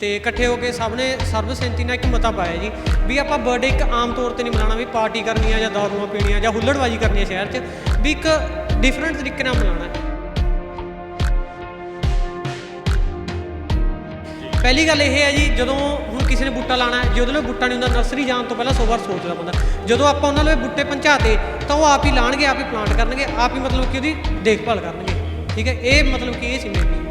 ਤੇ ਇਕੱਠੇ ਹੋ ਕੇ ਸਭ ਨੇ ਸਰਬਸੰਮਤੀ ਨਾਲ ਇੱਕ ਮਤਾ ਪਾਇਆ ਜੀ ਵੀ ਆਪਾਂ ਬਰਥਡੇ ਇੱਕ ਆਮ ਤੌਰ ਤੇ ਨਹੀਂ ਮਨਾਉਣਾ, ਵੀ ਪਾਰਟੀ ਕਰਨੀ ਆ ਜਾਂ ਦਾਰੂਆਂ ਪੀਣੀਆਂ ਜਾਂ ਹੁੱਲੜਬਾਜੀ ਕਰਨੀ ਆ ਸ਼ਹਿਰ 'ਚ, ਵੀ ਇੱਕ ਡਿਫਰੈਂਟ ਤਰੀਕੇ ਨਾਲ ਮਨਾਉਣਾ। ਹੈ ਪਹਿਲੀ ਗੱਲ ਇਹ ਹੈ ਜੀ, ਜਦੋਂ ਹੁਣ ਕਿਸੇ ਨੇ ਬੂਟਾ ਲਾਣਾ ਹੈ ਜਦੋਂ ਉਹ ਬੂਟਾ ਨਹੀਂ ਹੁੰਦਾ ਨਰਸਰੀ ਜਾਣ ਤੋਂ ਪਹਿਲਾਂ 100 ਵਾਰ ਸੋਚਦਾ ਬੰਦਾ। ਜਦੋਂ ਆਪਾਂ ਉਹਨਾਂ ਨੂੰ ਬੂਟੇ ਪਹੁੰਚਾਤੇ, ਤਾਂ ਉਹ ਆਪ ਹੀ ਲਾਣਗੇ, ਆਪ ਹੀ ਪਲਾਂਟ ਕਰਨਗੇ, ਆਪ ਹੀ ਮਤਲਬ ਕਿ ਉਹਦੀ ਦੇਖਭਾਲ ਕਰਨਗੇ। ਠੀਕ ਹੈ? ਇਹ ਮਤਲਬ ਕਿ ਇਹ ਸੀ ਮੇਰੀ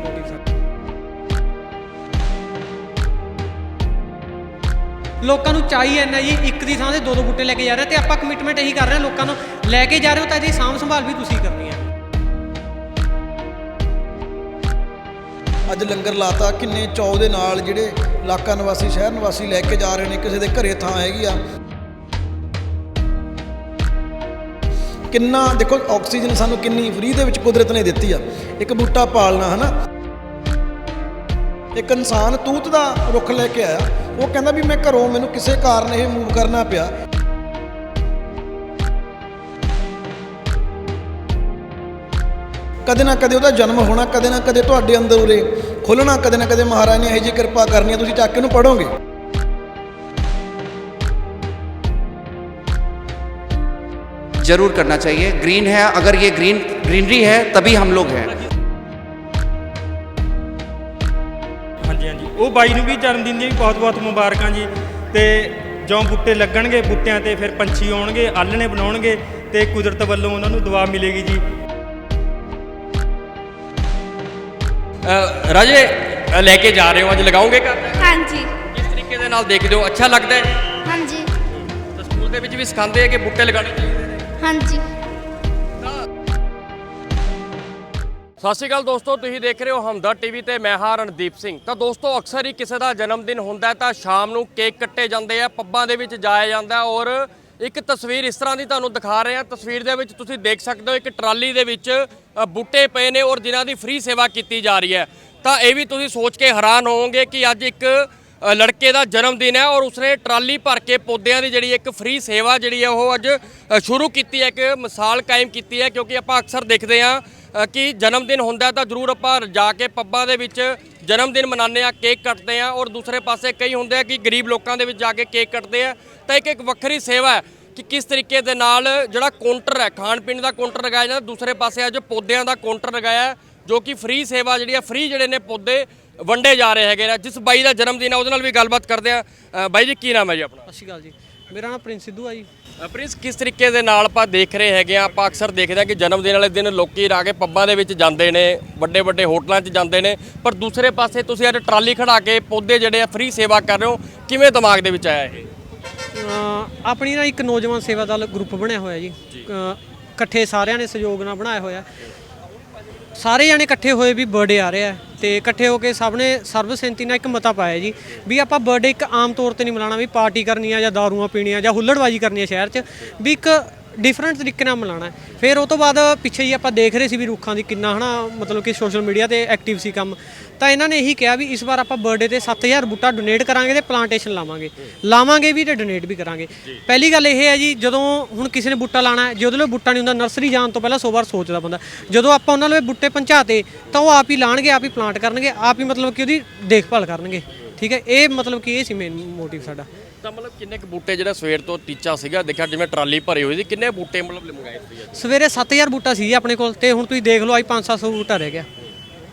ਲੋਕਾਂ ਨੂੰ ਚਾਹੀ ਐਨਾ ਜੀ ਇੱਕ ਦੀ ਥਾਂ ਤੇ ਦੋ ਦੋ ਬੂਟੇ ਲੈ ਕੇ ਜਾ ਰਹੇ ਤੇ ਆਪਾਂ ਕਮਿਟਮੈਂਟ ਇਹੀ ਕਰ ਰਹੇ ਹਾਂ ਲੋਕਾਂ ਨੂੰ ਲੈ ਕੇ ਜਾ ਰਹੇ ਹੋ ਤਾਂ ਇਹਦੀ ਸਾਂਭ ਸੰਭਾਲ ਵੀ ਤੁਸੀਂ ਕਰਨੀ ਹੈ ਅੱਜ ਲੰਗਰ ਲਾਤਾ, ਕਿੰਨੇ ਚੌ ਦੇ ਨਾਲ ਜਿਹੜੇ ਇਲਾਕਾ ਨਿਵਾਸੀ, ਸ਼ਹਿਰ ਨਿਵਾਸੀ ਲੈ ਕੇ ਜਾ ਰਹੇ ਨੇ, ਕਿਸੇ ਦੇ ਘਰੇ ਥਾਂ ਹੈਗੀ ਆ। ਕਿੰਨਾ, ਦੇਖੋ, ਆਕਸੀਜਨ ਸਾਨੂੰ ਕਿੰਨੀ ਫ੍ਰੀ ਦੇ ਵਿੱਚ ਕੁਦਰਤ ਨੇ ਦਿੱਤੀ ਆ। ਇੱਕ ਬੂਟਾ ਪਾਲਣਾ, ਹਨਾ? ਇੱਕ ਇਨਸਾਨ ਤੂਤ ਦਾ ਰੁੱਖ ਲੈ ਕੇ ਆਇਆ ਉਹ ਕਹਿੰਦਾ ਵੀ ਮੈਂ ਘਰੋਂ ਮੈਨੂੰ ਕਿਸੇ ਕਾਰਨ ਇਹ ਮੂਵ ਕਰਨਾ ਪਿਆ ਕਦੇ ਨਾ ਕਦੇ ਉਹਦਾ ਜਨਮ ਹੋਣਾ ਕਦੇ ਨਾ ਕਦੇ ਤੁਹਾਡੇ ਅੰਦਰ ਉਰੇ ਖੁੱਲਣਾ ਕਦੇ ਨਾ ਕਦੇ ਮਹਾਰਾਜ ਨੇ ਇਹੋ ਜਿਹੀ ਕਿਰਪਾ ਕਰਨੀ ਹੈ ਤੁਸੀਂ ਚੱਕ ਕੇ ਉਹਨੂੰ ਪੜੋਗੇ जरूर करना चाहिए ग्रीन है अगर ये ग्रीन ग्रीनरी है तभी हम लोग हैं ਉਹ ਬਾਈ ਨੂੰ ਵੀ ਜਨਮ ਦਿਨ ਦੀਆਂ ਵੀ ਬਹੁਤ ਬਹੁਤ ਮੁਬਾਰਕਾਂ ਜੀ। ਤੇ ਜਿਉਂ ਬੂਟੇ ਲੱਗਣਗੇ ਬੂਟਿਆਂ ਤੇ ਫਿਰ ਪੰਛੀ ਆਉਣਗੇ ਆਲਣੇ ਬਣਾਉਣਗੇ ਤੇ ਕੁਦਰਤ ਵੱਲੋਂ ਉਹਨਾਂ ਨੂੰ ਦੁਆ ਮਿਲੇਗੀ ਜੀ। ਅ, ਰਾਜੇ ਲੈ ਕੇ ਜਾ ਰਹੇ ਹੋ ਅੱਜ ਲਗਾਓਗੇ ਘਰ? ਹਾਂਜੀ। ਕਿਸ ਤਰੀਕੇ ਦੇ ਨਾਲ ਦੇਖਦੇ ਹੋ? ਅੱਛਾ ਲੱਗਦਾ ਹੈ? ਹਾਂਜੀ। ਤਾਂ ਸਕੂਲ ਦੇ ਵਿੱਚ ਵੀ ਸਿਖਾਉਂਦੇ ਆ ਕਿ ਬੂਟੇ ਲਗਾਉਣੇ ਚਾਹੀਦੇ ਨੇ। ਹਾਂਜੀ। ਸਤਿ ਸ਼੍ਰੀ ਅਕਾਲ ਦੋਸਤੋ ਤੁਸੀਂ ਦੇਖ ਰਹੇ ਹੋ ਹਮਦਰ ਟੀਵੀ ਤੇ ਮੈਂ ਹਾਂ ਰਣਦੀਪ ਸਿੰਘ। ਤਾਂ ਦੋਸਤੋ ਅਕਸਰ ਹੀ ਕਿਸੇ ਦਾ ਜਨਮ ਦਿਨ ਹੁੰਦਾ ਹੈ ਤਾਂ ਸ਼ਾਮ ਨੂੰ ਕੇਕ ਕੱਟੇ ਜਾਂਦੇ ਆ ਪੱਬਾਂ ਦੇ ਵਿੱਚ ਜਾਇਆ ਜਾਂਦਾ ਔਰ ਇੱਕ ਤਸਵੀਰ ਇਸ ਤਰ੍ਹਾਂ ਦੀ ਤੁਹਾਨੂੰ ਦਿਖਾ ਰਹੇ ਹਾਂ। ਤਸਵੀਰ ਦੇ ਵਿੱਚ ਤੁਸੀਂ ਦੇਖ ਸਕਦੇ ਹੋ ਇੱਕ ਟਰਾਲੀ ਦੇ ਵਿੱਚ ਅ, ਬੂਟੇ ਪਏ ਨੇ ਔਰ ਜਿਨ੍ਹਾਂ ਦੀ ਫ੍ਰੀ ਸੇਵਾ ਕੀਤੀ ਜਾ ਰਹੀ ਹੈ। ਤਾਂ ਇਹ ਵੀ ਤੁਸੀਂ ਸੋਚ ਕੇ ਹੈਰਾਨ ਹੋਵੋਗੇ ਕਿ ਅੱਜ ਇੱਕ ਅ, ਲੜਕੇ ਦਾ ਜਨਮ ਦਿਨ ਹੈ ਔਰ ਉਸਨੇ ਟਰਾਲੀ ਭਰ ਕੇ ਪੌਦਿਆਂ ਦੀ ਜਿਹੜੀ ਇੱਕ ਫ੍ਰੀ ਸੇਵਾ ਜਿਹੜੀ ਹੈ ਉਹ ਅੱਜ ਅ, ਸ਼ੁਰੂ ਕੀਤੀ ਹੈ ਇੱਕ ਮਿਸਾਲ ਕਾਇਮ ਕੀਤੀ ਹੈ ਕਿਉਂਕਿ ਆਪਾਂ ਅਕਸਰ ਦੇਖਦੇ ਹਾਂ ਕਿ ਜਨਮ ਦਿਨ ਹੁੰਦਾ ਤਾਂ ਜ਼ਰੂਰ ਆਪਾਂ ਜਾ ਕੇ ਪੱਬਾਂ ਦੇ ਵਿੱਚ ਜਨਮ ਦਿਨ ਮਨਾਉਂਦੇ ਆ ਕੇਕ ਕੱਟਦੇ ਆ ਔਰ ਦੂਸਰੇ ਪਾਸੇ ਕਈ ਹੁੰਦੇ ਆ ਕਿ ਗਰੀਬ ਲੋਕਾਂ ਦੇ ਵਿੱਚ ਜਾ ਕੇ ਕੇਕ ਕੱਟਦੇ ਆ। ਤਾਂ ਇੱਕ ਇੱਕ ਵੱਖਰੀ ਸੇਵਾ ਹੈ ਕਿ ਕਿਸ ਤਰੀਕੇ ਦੇ ਨਾਲ ਜਿਹੜਾ ਕਾਊਂਟਰ ਹੈ, ਖਾਣ ਪੀਣ ਦਾ ਕਾਊਂਟਰ ਲਗਾਇਆ ਜਾਂਦਾ, ਦੂਸਰੇ ਪਾਸੇ ਅੱਜ ਪੌਦਿਆਂ ਦਾ ਕਾਊਂਟਰ ਲਗਾਇਆ ਜੋ ਕਿ ਫ੍ਰੀ ਸੇਵਾ ਜਿਹੜੀ ਹੈ, ਫ੍ਰੀ ਜਿਹੜੇ ਨੇ ਪੌਦੇ ਵੰਡੇ ਜਾ ਰਹੇ ਹੈਗੇ ਨੇ। ਜਿਸ ਬਾਈ ਦਾ ਜਨਮ ਦਿਨ ਹੈ ਉਹਦੇ ਨਾਲ ਵੀ ਗੱਲਬਾਤ ਕਰਦੇ ਆ ਬਾਈ ਜੀ, ਕੀ ਨਾਮ ਹੈ ਜੀ ਆਪਣਾ? ਸਤਿ ਸ਼੍ਰੀ ਅਕਾਲ ਜੀ। ਮੇਰਾ ਨਾਮ ਪ੍ਰਿੰਸ ਸਿੱਧੂ ਆ ਜੀ। ਪ੍ਰਿੰਸ ਕਿਸ ਤਰੀਕੇ ਦੇ ਨਾਲ ਆਪਾਂ ਦੇਖ ਰਹੇ ਹੈਗੇ ਆ ਆਪਾਂ ਅਕਸਰ ਦੇਖਦੇ ਆ ਕਿ ਜਨਮ ਦਿਨ ਵਾਲੇ ਦਿਨ ਲੋਕੀ ਰਾ ਕੇ ਪੱਬਾਂ ਦੇ ਵਿੱਚ ਜਾਂਦੇ ਨੇ ਵੱਡੇ ਵੱਡੇ ਹੋਟਲਾਂ 'ਚ ਜਾਂਦੇ ਨੇ ਪਰ ਦੂਸਰੇ ਪਾਸੇ ਤੁਸੀਂ ਅੱਜ ਟਰਾਲੀ ਖੜਾ ਕੇ ਪੌਦੇ ਜਿਹੜੇ ਆ ਫ੍ਰੀ ਸੇਵਾ ਕਰ ਰਹੇ ਹੋ ਕਿਵੇਂ ਦਿਮਾਗ ਦੇ ਵਿੱਚ ਆਇਆ ਇਹ? ਅਹ ਆਪਣੀ ਨਾ ਇੱਕ ਨੌਜਵਾਨ ਸੇਵਾ ਦਲ ਗਰੁੱਪ ਬਣਿਆ ਹੋਇਆ ਜੀ। ਅਹ ਇਕੱਠੇ ਸਾਰਿਆਂ ਨੇ ਸਹਿਯੋਗ ਨਾਲ ਬਣਾਇਆ ਹੋਇਆ। ਸਾਰੇ ਜਾਣੇ ਇਕੱਠੇ ਹੋਏ ਵੀ ਬਰਥਡੇ ਆ ਰਿਹਾ ਹੈ ਤੇ ਇਕੱਠੇ ਹੋ ਕੇ ਸਭ ਨੇ ਸਰਬਸੰਮਤੀ ਨਾਲ ਇੱਕ ਮਤਾ ਪਾਇਆ ਜੀ ਵੀ ਆਪਾਂ ਬਰਥਡੇ ਇੱਕ ਆਮ ਤੌਰ ਤੇ ਨਹੀਂ ਮਨਾਉਣਾ ਵੀ ਪਾਰਟੀ ਕਰਨੀ ਆ ਜਾਂ ਦਾਰੂਆਂ ਪੀਣੀਆਂ ਜਾਂ ਹੁੱਲੜਬਾਜੀ ਕਰਨੀ ਆ ਸ਼ਹਿਰ 'ਚ ਵੀ ਇੱਕ ਡਿਫਰੈਂਟ ਤਰੀਕੇ ਨਾਲ ਹੈ। ਫਿਰ ਉਹ ਤੋਂ ਬਾਅਦ ਪਿੱਛੇ ਹੀ ਆਪਾਂ ਦੇਖ ਰਹੇ ਸੀ ਵੀ ਰੁੱਖਾਂ ਦੀ ਕਿੰਨਾ ਹਨਾ ਮਤਲਬ ਕਿ ਸੋਸ਼ਲ ਮੀਡੀਆ ਤੇ ਐਕਟਿਵ ਸੀ ਕੰਮ। ਤਾਂ ਇਹਨਾਂ ਨੇ ਇਹੀ ਕਿਹਾ ਵੀ ਇਸ ਵਾਰ ਆਪਾਂ ਬਰਥਡੇ ਤੇ 7000 ਬੂਟਾ ਡੋਨੇਟ ਕਰਾਂਗੇ ਤੇ ਪਲਾਂਟੇਸ਼ਨ ਲਾਵਾਂਗੇ। ਲਾਵਾਂਗੇ ਵੀ ਤੇ ਡੋਨੇਟ ਵੀ ਕਰਾਂਗੇ। ਪਹਿਲੀ ਗੱਲ ਇਹ ਹੈ ਜੀ ਜਦੋਂ ਹੁਣ ਕਿਸੇ ਨੇ ਬੂਟਾ ਲਾਣਾ ਹੈ ਜਦੋਂ ਉਹ ਬੂਟਾ ਨਹੀਂ ਹੁੰਦਾ ਨਰਸਰੀ ਜਾਣ ਤੋਂ ਪਹਿਲਾਂ 100 ਵਾਰ ਸੋਚਦਾ ਬੰਦਾ। ਜਦੋਂ ਆਪਾਂ ਉਹਨਾਂ ਨੂੰ ਇਹ ਬੂਟੇ ਪਹੁੰਚਾਤੇ ਤਾਂ ਉਹ ਆਪ ਹੀ ਲਾਣਗੇ ਆਪ ਹੀ ਪਲਾਂਟ ਕਰਨਗੇ ਆਪ ਹੀ ਮਤਲਬ ਕਿ ਉਹਦੀ ਦੇਖਭਾਲ ਕਰਨਗੇ। ਠੀਕ ਹੈ ਇਹ ਮਤਲਬ ਕਿ ਇਹ ਸੀ ਮੇਨ ਮੋਟਿਵ ਸਾਡਾ। ਤਾਂ ਮਤਲਬ ਕਿੰਨੇ ਕੁ ਬੂਟੇ ਜਿਹੜਾ ਸਵੇਰ ਤੋਂ ਟੀਚਾ ਸੀਗਾ ਦੇਖਿਆ ਜਿਵੇਂ ਟਰਾਲੀ ਭਰੀ ਹੋਈ ਸੀ ਕਿੰਨੇ ਬੂਟੇ ਮਤਲਬ ਮੰਗਾਏ ਸੀ ਅੱਜ? ਸਵੇਰੇ 7000 ਬੂਟਾ ਸੀ ਜੀ ਆਪਣੇ ਕੋਲ ਤੇ ਹੁਣ ਤੁਸੀਂ ਦੇਖ ਲਓ ਆਈ 5-700 ਬੂਟਾ ਰਹਿ ਗਿਆ।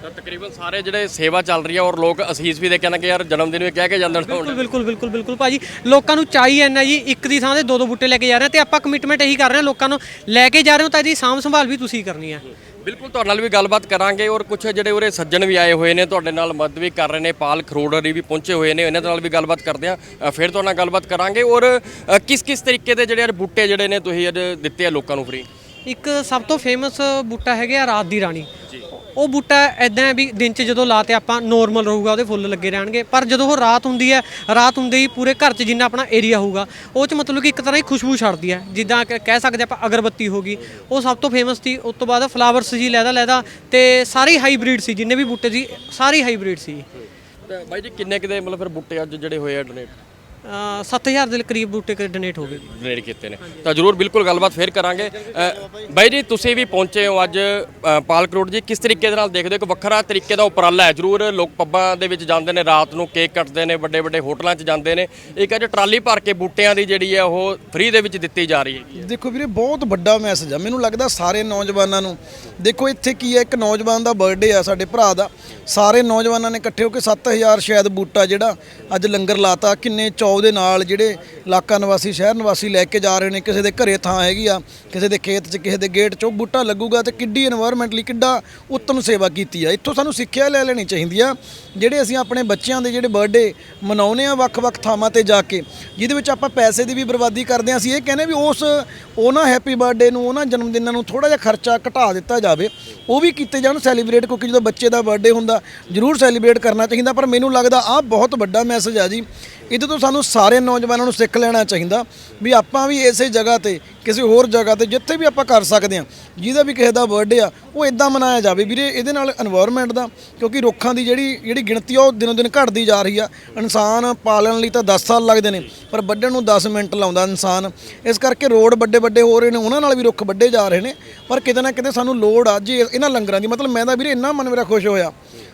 ਤਾਂ ਤਕਰੀਬਨ ਸਾਰੇ ਜਿਹੜੇ ਸੇਵਾ ਚੱਲ ਰਹੀ ਹੈ ਔਰ ਲੋਕ ਅਸੀਸ ਵੀ ਦੇ ਕੇ ਕਿ ਯਾਰ ਜਨਮ ਦਿਨ ਵੀ ਕਹਿ ਕੇ ਜਾਂਦੇ ਨੇ ਬਿਲਕੁਲ ਬਿਲਕੁਲ ਬਿਲਕੁਲ ਬਿਲਕੁਲ ਭਾਜੀ ਲੋਕਾਂ ਨੂੰ ਚਾਹੀ ਐਨਾ ਜੀ ਇੱਕ ਦੀ ਥਾਂ ਤੇ ਦੋ ਦੋ ਬੂਟੇ ਲੈ ਕੇ ਜਾ ਰਹੇ ਤੇ ਆਪਾਂ ਕਮਿਟਮੈਂਟ ਇਹੀ ਕਰ ਰਹੇ ਹਾਂ ਲੋਕਾਂ ਨੂੰ ਲੈ ਕੇ ਜਾ ਰਹੇ ਹੋ ਤਾਂ ਇਹਦੀ ਸਾਂਭ ਸੰਭਾਲ ਵੀ ਤੁਸੀਂ ਕਰਨੀ ਹੈ ਬਿਲਕੁਲ, ਤੁਹਾਡੇ ਨਾਲ ਵੀ ਗੱਲਬਾਤ ਕਰਾਂਗੇ ਔਰ ਕੁਝ ਜਿਹੜੇ ਉਰੇ ਸੱਜਣ ਵੀ ਆਏ ਹੋਏ ਨੇ, ਤੁਹਾਡੇ ਨਾਲ ਮਦਦ ਵੀ ਕਰ ਰਹੇ ਨੇ, ਪਾਲ ਖਰੋੜਰੀ ਵੀ ਪਹੁੰਚੇ ਹੋਏ ਨੇ, ਇਹਨਾਂ ਦੇ ਨਾਲ ਵੀ ਗੱਲਬਾਤ ਕਰਦੇ ਆ ਫਿਰ ਤੁਹਾਡੇ ਨਾਲ ਗੱਲਬਾਤ ਕਰਾਂਗੇ ਔਰ ਕਿਸ ਕਿਸ ਤਰੀਕੇ ਦੇ ਜਿਹੜੇ ਯਾਰ ਬੂਟੇ ਜਿਹੜੇ ਨੇ ਤੁਸੀਂ ਅੱਜ ਦਿੱਤੇ ਆ ਲੋਕਾਂ ਨੂੰ ਫ੍ਰੀ ਇੱਕ ਸਭ ਤੋਂ ਫੇਮਸ ਬੂਟਾ ਹੈਗਾ ਆ ਰਾਤ ਦੀ ਰਾਣੀ। ਉਹ ਬੂਟਾ ਐਦਾਂ ਵੀ ਦਿਨ 'ਚ ਜਦੋਂ ਲਾਤੇ ਆਪਾਂ ਨੋਰਮਲ ਰਹੂਗਾ, ਉਹਦੇ ਫੁੱਲ ਲੱਗੇ ਰਹਿਣਗੇ। ਪਰ ਜਦੋਂ ਉਹ ਰਾਤ ਹੁੰਦੀ ਹੈ, ਰਾਤ ਹੁੰਦੇ ਹੀ ਪੂਰੇ ਘਰ 'ਚ ਜਿੰਨਾ ਆਪਣਾ ਏਰੀਆ ਹੋਊਗਾ, ਉਹ 'ਚ ਮਤਲਬ ਕਿ ਇੱਕ ਤਰ੍ਹਾਂ ਦੀ ਖੁਸ਼ਬੂ ਛੱਡਦੀ ਹੈ। ਜਿੱਦਾਂ ਕਹਿ ਸਕਦੇ ਆਪਾਂ ਅਗਰਬੱਤੀ ਹੋ ਗਈ, ਉਹ ਸਭ ਤੋਂ ਫੇਮਸ ਸੀ। ਉਸ ਤੋਂ ਬਾਅਦ ਫਲਾਵਰਸ ਜੀ ਲੈਦਾ ਲੈਦਾ ਤੇ ਸਾਰੇ ਹਾਈਬ੍ਰਿਡ ਸੀ, ਜਿੰਨੇ ਵੀ ਬੂਟੇ ਸੀ, ਸਾਰੇ ਹਾਈਬ੍ਰਿਡ ਸੀ। ਬਾਈ ਜੀ, ਕਿੰਨੇ ਕਿਤੇ ਮਤਲਬ ਫਿਰ ਬੂਟੇ ਅੱਜ ਜਿਹੜੇ ਹੋਏ ਆ ਡੋਨੇਟ 7000 ਦੇ ਕਰੀਬ ਬੂਟੇ ਡੋਨੇਟ ਹੋ ਗਏ। ਡੋਨੇਟ ਕੀਤੇ ਨੇ। ਤਾਂ ਜਰੂਰ ਬਿਲਕੁਲ ਗੱਲਬਾਤ ਫੇਰ ਕਰਾਂਗੇ। ਅ, ਬਾਈ ਜੀ ਤੁਸੀਂ ਵੀ ਪਹੁੰਚੇ ਹੋ ਅੱਜ ਅ, ਪਾਲਕ ਰੋਡ ਜੀ। ਕਿਸ ਤਰੀਕੇ ਦੇ ਨਾਲ ਦੇਖਦੇ ਹੋ? ਇੱਕ ਵੱਖਰਾ ਤਰੀਕੇ ਦਾ ਉਪਰਾਲਾ ਹੈ। ਜਰੂਰ ਲੋਕ ਪੱਬਾਂ ਦੇ ਵਿੱਚ ਜਾਂਦੇ ਨੇ ਰਾਤ ਨੂੰ ਕੇਕ ਕੱਟਦੇ ਨੇ ਵੱਡੇ ਵੱਡੇ ਹੋਟਲਾਂ 'ਚ ਜਾਂਦੇ ਨੇ। ਇੱਕ ਅੱਜ ਟਰਾਲੀ ਭਰ ਕੇ ਬੂਟਿਆਂ ਦੀ ਜਿਹੜੀ ਹੈ ਉਹ ਫ੍ਰੀ ਦੇ ਵਿੱਚ ਦਿੱਤੀ ਜਾ ਰਹੀ ਹੈ। ਦੇਖੋ ਵੀਰੇ ਬਹੁਤ ਵੱਡਾ ਮੈਸੇਜ ਆ। ਮੈਨੂੰ ਲੱਗਦਾ ਸਾਰੇ ਨੌਜਵਾਨਾਂ ਨੂੰ। ਦੇਖੋ ਇੱਥੇ ਕੀ ਹੈ ਇੱਕ ਨੌਜਵਾਨ ਦਾ ਬਰਥਡੇ ਆ ਸਾਡੇ ਭਰਾ ਦਾ। ਸਾਰੇ ਨੌਜਵਾਨਾਂ ਨੇ ਇਕੱਠੇ ਹੋ ਕੇ 7000 ਸ਼ਾਇਦ ਬੂਟਾ ਜਿਹੜਾ ਅੱਜ ਲੰਗਰ ਲਾਤਾ। ਕਿੰਨੇ ਚੌ ਟੌਪ ਦੇ ਨਾਲ ਜਿਹੜੇ ਇਲਾਕਾ ਨਿਵਾਸੀ, ਸ਼ਹਿਰ ਨਿਵਾਸੀ ਲੈ ਕੇ ਜਾ ਰਹੇ ਨੇ, ਕਿਸੇ ਦੇ ਘਰੇ ਥਾਂ ਹੈਗੀ ਆ, ਕਿਸੇ ਦੇ ਖੇਤ 'ਚ, ਕਿਸੇ ਦੇ ਗੇਟ 'ਚ ਉਹ ਬੂਟਾ ਲੱਗੂਗਾ ਤੇ ਕਿੱਡੀ এনवायरमेंट ਲਈ ਕਿੱਡਾ ਉੱਤਮ ਸੇਵਾ ਕੀਤੀ ਆ। ਇੱਥੋਂ ਸਾਨੂੰ ਸਿੱਖਿਆ ਲੈ ਲੈਣੀ ਚਾਹੀਦੀ ਆ। ਜਿਹੜੇ ਅਸੀਂ ਆਪਣੇ ਬੱਚਿਆਂ ਦੇ ਜਿਹੜੇ ਬਰਥਡੇ ਮਨਾਉਨੇ ਆ ਵੱਖ-ਵੱਖ ਥਾਵਾਂ ਤੇ ਜਾ ਕੇ, ਜਿਹਦੇ ਵਿੱਚ ਆਪਾਂ ਪੈਸੇ ਦੀ ਵੀ ਬਰਬਾਦੀ ਕਰਦੇ ਆ, ਅਸੀਂ ਇਹ ਕਹਿੰਦੇ ਵੀ ਉਸ ਉਹਨਾਂ ਹੈਪੀ ਬਰਥਡੇ ਨੂੰ, ਉਹਨਾਂ ਜਨਮ ਦਿਨਾਂ ਨੂੰ ਥੋੜਾ ਜਿਹਾ ਖਰਚਾ ਘਟਾ ਦਿੱਤਾ ਜਾਵੇ। ਉਹ ਵੀ ਕੀਤੇ ਜਾਣ ਸੈਲੀਬ੍ਰੇਟ ਕਿਉਂਕਿ ਜਦੋਂ ਬੱਚੇ ਦਾ ਬਰਥਡੇ ਹੁੰਦਾ, ਜ਼ਰੂਰ ਸੈਲੀਬ੍ਰੇਟ ਕਰਨਾ ਚਾਹੀਦਾ, ਪਰ ਮੈਨੂੰ ਲੱਗਦਾ ਆ ਬਹੁਤ ਵੱਡਾ ਮੈਸੇਜ ਆ ਜੀ। ਇਹਦੇ ਤੋਂ ਸਾਨੂੰ ਸਾਰੇ ਨੌਜਵਾਨਾਂ ਨੂੰ ਸਿੱਖ ਲੈਣਾ ਚਾਹੀਦਾ ਵੀ ਆਪਾਂ ਵੀ ਇਸੇ ਜਗ੍ਹਾ ਤੇ, ਕਿਸੇ ਹੋਰ ਜਗ੍ਹਾ ਤੇ ਜਿੱਥੇ ਵੀ ਆਪਾਂ ਕਰ ਸਕਦੇ ਹਾਂ, ਜਿਹਦਾ ਵੀ ਕਿਸੇ ਦਾ ਬਰਥਡੇ ਆ, ਉਹ ਇਦਾਂ ਮਨਾਇਆ ਜਾਵੇ। ਵੀਰੇ, ਇਹਦੇ ਨਾਲ এনवायरमेंट ਦਾ, ਕਿਉਂਕਿ ਰੁੱਖਾਂ ਦੀ ਜਿਹੜੀ ਜਿਹੜੀ ਗਿਣਤੀ ਆ, ਉਹ ਦਿਨੋ ਦਿਨ ਘਟਦੀ ਜਾ ਰਹੀ ਆ। ਇਨਸਾਨ ਪਾਲਣ ਲਈ ਤਾਂ 10 ਸਾਲ ਲੱਗਦੇ ਨੇ, ਪਰ ਵੱਢਣ ਨੂੰ 10 ਮਿੰਟ ਲਾਉਂਦਾ ਇਨਸਾਨ। ਇਸ ਕਰਕੇ ਰੋਡ ਵੱਡੇ ਵੱਡੇ ਹੋ ਰਹੇ ਨੇ, ਉਹਨਾਂ ਨਾਲ ਵੀ ਰੁੱਖ ਵੱਡੇ ਜਾ ਰਹੇ ਨੇ, ਪਰ ਕਿਤੇ ਨਾ ਕਿਤੇ ਸਾਨੂੰ ਲੋੜ ਆ, ਜੇ ਇਹਨਾਂ ਲੰਗਰਾਂ ਦੀ, ਮਤਲਬ ਮੈਂ ਤਾਂ ਵੀਰੇ ਇੰਨਾ ਮਨ ਮੇਰਾ ਖੁਸ਼ ਹੋਇਆ।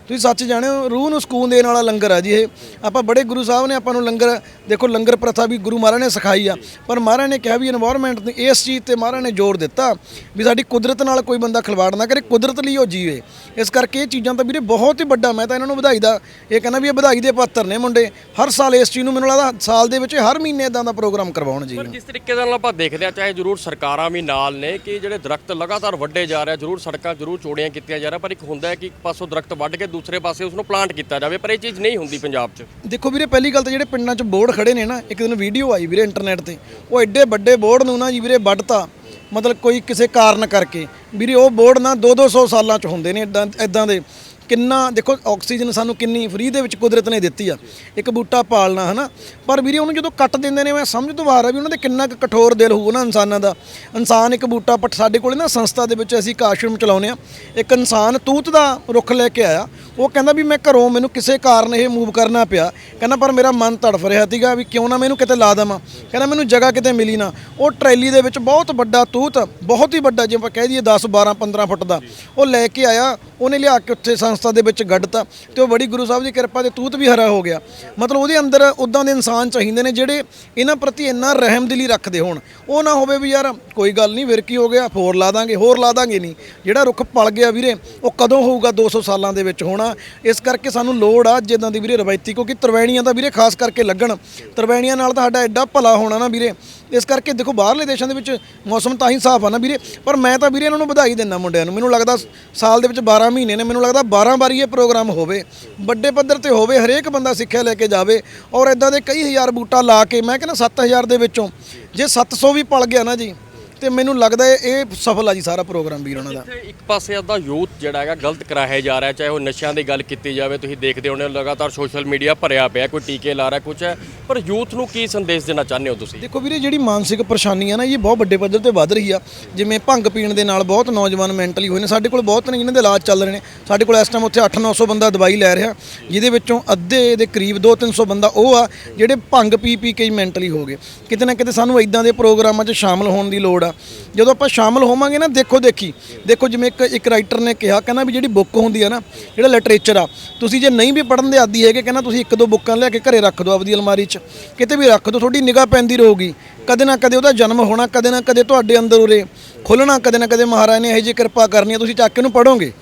ਤੁਸੀਂ ਸੱਚ ਜਾਣਿਓ, ਰੂਹ ਨੂੰ ਸਕੂਨ ਦੇਣ ਵਾਲਾ ਲੰਗਰ ਆ ਜੀ ਇਹ। ਆਪਾਂ ਬੜੇ ਗੁਰੂ ਸਾਹਿਬ ਨੇ ਆਪਾਂ ਨੂੰ ਲੰਗਰ, ਦੇਖੋ ਲੰਗਰ ਪ੍ਰਥਾ ਵੀ ਗੁਰੂ ਮਹਾਰਾਜ ਨੇ ਸਿਖਾਈ ਆ। ਪਰ ਮਹਾਰਾਜ ਨੇ ਕਿਹਾ ਵੀ এনवायरमेंट ਨੂੰ ਇਸ ਚੀਜ਼ ਤੇ ਮਹਾਰਾਜ ਨੇ ਜ਼ੋਰ ਦਿੱਤਾ ਵੀ ਸਾਡੀ ਕੁਦਰਤ ਨਾਲ ਕੋਈ ਬੰਦਾ ਖਿਲਵਾੜ ਨਾ ਕਰੇ, ਕੁਦਰਤ ਲਈ ਉਹ ਜੀਵੇ। ਇਸ ਕਰਕੇ ਇਹ ਚੀਜ਼ਾਂ ਤਾਂ ਵੀਰੇ ਬਹੁਤ ਹੀ ਵੱਡਾ, ਮੈਂ ਤਾਂ ਇਹਨਾਂ ਨੂੰ ਵਧਾਈ ਦਾ, ਇਹ ਕਹਿੰਦਾ ਵੀ ਇਹ ਵਧਾਈ ਦੇ ਪਾਤਰ ਨੇ ਮੁੰਡੇ। ਹਰ ਸਾਲ ਇਸ ਚੀਜ਼ ਨੂੰ ਮੈਨੂੰ ਲੱਗਦਾ ਸਾਲ ਦੇ ਵਿੱਚ ਹਰ ਮਹੀਨੇ ਇਦਾਂ ਦਾ ਪ੍ਰੋਗਰਾਮ ਕਰਵਾਉਣ ਜੀ। ਪਰ ਜਿਸ ਤਰੀਕੇ ਨਾਲ ਆਪਾਂ ਦੇਖਦੇ ਆ ਚਾਹੇ ਜ਼ਰੂਰ ਸਰਕਾਰਾਂ ਵੀ ਨਾਲ ਨੇ ਕਿ ਜਿਹੜੇ ਦਰਖਤ ਲਗਾਤਾਰ ਵੱਡੇ ਜਾ ਰਹੇ ਆ, ਜ਼ਰੂਰ ਸੜਕਾਂ ਜ਼ਰੂਰ ਚੋੜੀਆਂ ਕੀਤੀਆਂ ਜਾ ਰਹੀਆਂ, ਪਰ ਇੱਕ ਹੁੰਦਾ ਹੈ ਕਿ ਇੱਕ ਪਾਸੋਂ ਦਰਖਤ ਵੱਢ ਕੇ ਦੂਸਰੇ ਪਾਸੇ ਉਸ ਨੂੰ ਪਲਾਂਟ ਕੀਤਾ ਜਾਵੇ, ਪਰ ਇਹ ਚੀਜ਼ ਨਹੀਂ ਹੁੰਦੀ ਪੰਜਾਬ 'ਚ। ਦੇਖੋ ਵੀਰੇ, ਪਹਿਲੀ ਗੱਲ ਤਾਂ ਜਿਹੜੇ ਪਿੰਡਾਂ 'ਚ ਬੋਰਡ ਖੜੇ ਨੇ ਨਾ, ਇੱਕ ਦਿਨ ਵੀਡੀਓ ਆਈ ਵੀਰੇ ਇੰਟਰਨੈਟ ਤੇ। ਉਹ ਐਡੇ ਵੱਡੇ ਬੋਰਡ ਨੂੰ ਨਾ ਜੀ ਵੀਰੇ ਵੱਢਤਾ, ਮਤਲਬ ਕੋਈ ਕਿਸੇ ਕਾਰਨ ਕਰਕੇ। ਵੀਰੇ ਉਹ ਬੋਰਡ ਨਾ 2-200 ਸਾਲਾਂ 'ਚ ਹੁੰਦੇ ਨੇ ਇਦਾਂ ਇਦਾਂ ਦੇ। ਕਿੰਨਾ, ਦੇਖੋ ਆਕਸੀਜਨ ਸਾਨੂੰ ਕਿੰਨੀ ਫ੍ਰੀ ਦੇ ਵਿੱਚ ਕੁਦਰਤ ਨੇ ਦਿੱਤੀ ਆ। ਇੱਕ ਬੂਟਾ ਪਾਲਣਾ, ਹਨਾ? ਪਰ ਵੀਰੇ ਉਹਨੂੰ ਜਦੋਂ ਕੱਟ ਦਿੰਦੇ ਨੇ, ਮੈਂ ਸਮਝ ਤੋਂ ਬਾਹਰ ਆ ਵੀ ਉਹਨਾਂ ਦੇ ਕਿੰਨਾ ਕੁ ਕਠੋਰ ਦਿਲ ਹੋਊ ਨਾ ਇਨਸਾਨਾਂ ਦਾ। ਇਨਸਾਨ ਇੱਕ ਬੂਟਾ ਪੱਟ ਸਾਡੇ ਕੋਲੇ ਨਾ ਸੰਸਥਾ ਦੇ ਵਿੱਚ ਅਸੀਂ ਇੱਕ ਆਸ਼ਰਮ ਚਲਾਉਂਦੇ ਆ। ਇੱਕ ਇਨਸਾਨ ਤੂਤ ਦਾ ਰੁੱਖ ਲੈ ਕੇ ਆਇਆ। ਉਹ ਕਹਿੰਦਾ ਵੀ ਮੈਂ ਘਰੋਂ ਮੈਨੂੰ ਕਿਸੇ ਕਾਰਨ ਇਹ ਮੂਵ ਕਰਨਾ ਪਿਆ। ਕਹਿੰਦਾ, ਪਰ ਮੇਰਾ ਮਨ ਤੜਫ ਰਿਹਾ ਸੀਗਾ ਵੀ ਕਿਉਂ ਨਾ ਮੈਨੂੰ ਕਿਤੇ ਲਾ ਦੇਵਾਂ? ਕਹਿੰਦਾ, ਮੈਨੂੰ ਜਗ੍ਹਾ ਕਿਤੇ ਮਿਲੀ ਨਾ। ਉਹ ਟਰੈਲੀ ਦੇ ਵਿੱਚ ਬਹੁਤ ਵੱਡਾ ਤੂਤ, ਬਹੁਤ ਹੀ ਵੱਡਾ ਜਿਵੇਂ ਆਪਾਂ ਕਹਿ ਦਈਏ 10 12 15 ਫੁੱਟ ਦਾ, ਉਹ ਲੈ ਕੇ ਆਇਆ। ਉਹਨੇ ਲਿਆ ਕੇ ਉੱਥੇ ਸੰਸਥਾ ਦੇ ਵਿੱਚ ਗੱਡਤਾ ਤੇ ਉਹ ਬੜੀ ਗੁਰੂ ਸਾਹਿਬ ਦੀ ਕਿਰਪਾ ਤੇ ਤੂਤ ਵੀ ਹਰਾ ਹੋ ਗਿਆ। ਮਤਲਬ ਉਹਦੇ ਅੰਦਰ ਉਦਾਂ ਦੇ ਇਨਸਾਨ ਚਾਹੀਦੇ ਨੇ ਜਿਹੜੇ ਇਹਨਾਂ ਪ੍ਰਤੀ ਇੰਨਾ ਰਹਿਮਦਿਲੀ ਰੱਖਦੇ ਹੋਣ। ਉਹ ਨਾ ਹੋਵੇ ਵੀ ਯਾਰ ਕੋਈ ਗੱਲ ਨਹੀਂ, ਫਿਰ ਕੀ ਹੋ ਗਿਆ? ਹੋਰ ਲਾ ਦਾਂਗੇ, ਹੋਰ ਲਾ ਦਾਂਗੇ ਨਹੀਂ। ਜਿਹੜਾ ਰੁੱਖ ਪਲ ਗਿਆ ਵੀਰੇ, ਉਹ ਕਦੋਂ ਹੋਊਗਾ? 200 ਸਾਲਾਂ ਦੇ ਵਿੱਚ ਹੋਣਾ। ਇਸ ਕਰਕੇ ਸਾਨੂੰ ਲੋੜ ਆ ਜਿੱਦਾਂ ਦੀ ਵੀਰੇ ਰਵਾਇਤੀ, ਕਿਉਂਕਿ ਤਰਵੈਣੀਆਂ ਦਾ ਵੀਰੇ ਖਾਸ ਕਰਕੇ ਲੱਗਣ। ਤਰਵੈਣੀਆਂ ਨਾਲ ਤਾਂ ਸਾਡਾ ਐਡਾ ਭਲਾ ਹੋਣਾ ਨਾ ਵੀਰੇ। ਇਸ ਕਰਕੇ ਦੇਖੋ ਬਾਹਰਲੇ ਦੇਸ਼ਾਂ ਦੇ ਵਿੱਚ ਮੌਸਮ ਤਾਂ ਹੀ ਸਾਫ਼ ਆ ਨਾ ਵੀਰੇ। ਪਰ ਮੈਂ ਤਾਂ ਵੀਰੇ ਇਹਨਾਂ ਨੂੰ ਵਧਾਈ ਦਿੰਦਾ ਮੁੰਡਿਆਂ ਨੂੰ। ਮੈਨੂੰ ਲੱਗਦਾ ਸਾਲ ਦੇ ਵਿੱਚ 12 ਮਹੀਨੇ ਨੇ। ਮੈਨੂੰ ਲੱਗਦਾ 12 ਵਾਰੀ ਇਹ ਪ੍ਰੋਗਰਾਮ ਹੋਵੇ। ਵੱਡੇ ਪੱਧਰ ਤੇ ਹੋਵੇ, ਹਰੇਕ ਬੰਦਾ ਸਿੱਖਿਆ ਲੈ ਕੇ ਜਾਵੇ ਔਰ ਇਦਾਂ ਦੇ ਕਈ ਹਜ਼ਾਰ ਬੂਟਾ ਲਾ ਕੇ, ਮੈਂ ਕਹਿੰਦਾ 7000 ਦੇ ਵਿੱਚੋਂ। ਜੇ 700 ਵੀ ਪਲ ਗਿਆ ਨਾ ਜੀ ਤੇ ਮੈਨੂੰ ਲੱਗਦਾ ਇਹ ਇਹ ਸਫਲ ਆ ਜੀ ਸਾਰਾ ਪ੍ਰੋਗਰਾਮ ਵੀਰ ਉਹਨਾਂ ਦਾ। ਇੱਥੇ ਇੱਕ ਪਾਸੇ ਅੱਧਾ ਯੂਥ ਜਿਹੜਾ ਹੈਗਾ ਗਲਤ ਕਰਾਇਆ ਜਾ ਰਿਹਾ ਚਾਹੇ ਉਹ ਨਸ਼ਿਆਂ ਦੀ ਗੱਲ ਕੀਤੀ ਜਾਵੇ ਤੁਸੀਂ ਦੇਖਦੇ ਹੋਣੇ ਹੋ ਲਗਾਤਾਰ ਸੋਸ਼ਲ ਮੀਡੀਆ ਭਰਿਆ ਪਿਆ ਕੋਈ ਟੀਕੇ ਲਾ ਰਿਹਾ ਕੁਝ ਹੈ। ਪਰ ਯੂਥ ਨੂੰ ਕੀ ਸੰਦੇਸ਼ ਦੇਣਾ ਚਾਹੁੰਦੇ ਹੋ ਤੁਸੀਂ? ਦੇਖੋ ਵੀਰੇ ਜਿਹੜੀ ਮਾਨਸਿਕ ਪਰੇਸ਼ਾਨੀ ਆ ਨਾ ਇਹ ਬਹੁਤ ਵੱਡੇ ਪੱਧਰ ਤੇ ਵੱਧ ਰਹੀ ਆ। ਜਿਵੇਂ ਭੰਗ ਪੀਣ ਦੇ ਨਾਲ ਬਹੁਤ ਨੌਜਵਾਨ ਮੈਂਟਲੀ ਹੋਏ ਨੇ। ਸਾਡੇ ਕੋਲ ਬਹੁਤ ਨੇ ਜਿਨ੍ਹਾਂ ਦੇ ਇਲਾਜ ਚੱਲ ਰਹੇ ਨੇ। ਸਾਡੇ ਕੋਲ ਇਸ ਟਾਈਮ ਉੱਥੇ 8-900 ਬੰਦਾ ਦਵਾਈ ਲੈ ਰਿਹਾ ਜਿਹਦੇ ਵਿੱਚੋਂ ਅੱਧੇ ਦੇ ਕਰੀਬ 2-300 ਬੰਦਾ ਉਹ ਆ ਜਿਹੜੇ ਭੰਗ ਪੀ ਪੀ ਕੇ ਹੀ ਮੈਂਟਲੀ ਹੋ ਗਏ। ਕਿਤੇ ਨਾ ਕਿਤੇ ਸਾਨੂੰ ਇਦਾਂ ਦੇ ਪ੍ਰੋਗਰਾਮਾਂ 'ਚ ਸ਼ਾਮਲ ਹੋਣ ਦੀ ਲੋੜ ਆ ਜਦੋਂ ਆਪਾਂ ਸ਼ਾਮਲ ਹੋਵਾਂਗੇ ਨਾ, ਦੇਖੋ ਦੇਖੀ। ਦੇਖੋ ਜਿਵੇਂ ਇੱਕ ਇੱਕ ਰਾਈਟਰ ਨੇ ਕਿਹਾ, ਕਹਿੰਦਾ ਵੀ ਜਿਹੜੀ ਬੁੱਕ ਹੁੰਦੀ ਆ ਨਾ, ਜਿਹੜਾ ਲਿਟਰੇਚਰ ਆ, ਤੁਸੀਂ ਜੇ ਨਹੀਂ ਵੀ ਪੜ੍ਹਨ ਦੇ ਆਦੀ ਹੈਗੇ, ਕਹਿੰਦਾ ਤੁਸੀਂ ਇੱਕ ਦੋ ਬੁੱਕਾਂ ਲੈ ਕੇ ਘਰੇ ਰੱਖ ਦਿਓ ਆਪਦੀ ਅਲਮਾਰੀ 'ਚ। ਕਿਤੇ ਵੀ ਰੱਖ ਦਿਓ, ਤੁਹਾਡੀ ਨਿਗਾਹ ਪੈਂਦੀ ਰਹੂਗੀ। ਕਦੇ ਨਾ ਕਦੇ ਉਹਦਾ ਜਨਮ ਹੋਣਾ, ਕਦੇ ਨਾ ਕਦੇ ਤੁਹਾਡੇ ਅੰਦਰ ਉਰੇ ਖੁੱਲਣਾ ਕਦੇ ਨਾ ਕਦੇ ਮਹਾਰਾਜ ਨੇ ਇਹੋ ਜਿਹੀ ਕਿਰਪਾ ਕਰਨੀ ਹੈ ਤੁਸੀਂ ਚੱਕ ਕੇ ਉਹਨੂੰ ਪੜੋਗੇ